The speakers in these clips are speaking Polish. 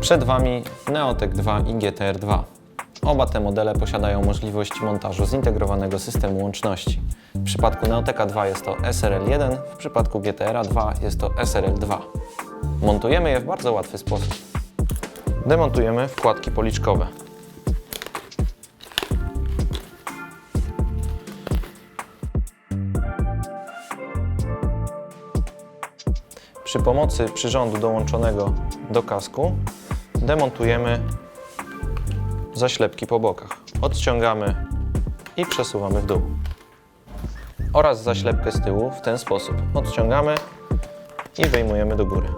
Przed Wami Neotech 2 i GTR 2. Oba te modele posiadają możliwość montażu zintegrowanego systemu łączności. W przypadku Neotecha 2 jest to SRL1, w przypadku GTR 2 jest to SRL2. Montujemy je w bardzo łatwy sposób. Demontujemy wkładki policzkowe. Przy pomocy przyrządu dołączonego do kasku demontujemy zaślepki po bokach. Odciągamy i przesuwamy w dół. Oraz zaślepkę z tyłu w ten sposób. Odciągamy i wyjmujemy do góry.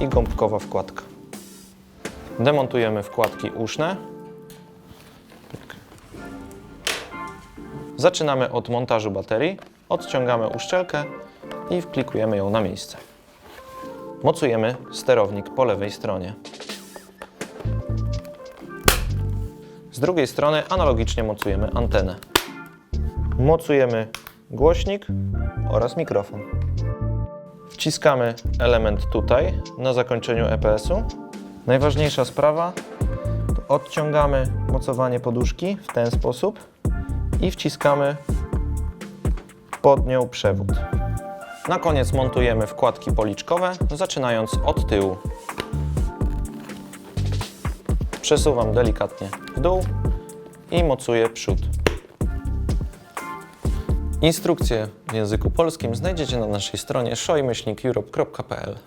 I gąbkowa wkładka. Demontujemy wkładki uszne. Zaczynamy od montażu baterii. Odciągamy uszczelkę i wklikujemy ją na miejsce. Mocujemy sterownik po lewej stronie. Z drugiej strony analogicznie mocujemy antenę. Mocujemy głośnik oraz mikrofon. Wciskamy element tutaj na zakończeniu EPS-u. Najważniejsza sprawa to odciągamy mocowanie poduszki w ten sposób i wciskamy pod nią przewód. Na koniec montujemy wkładki policzkowe, zaczynając od tyłu. Przesuwam delikatnie w dół i mocuję przód. Instrukcje w języku polskim znajdziecie na naszej stronie shoymyślnikeurope.pl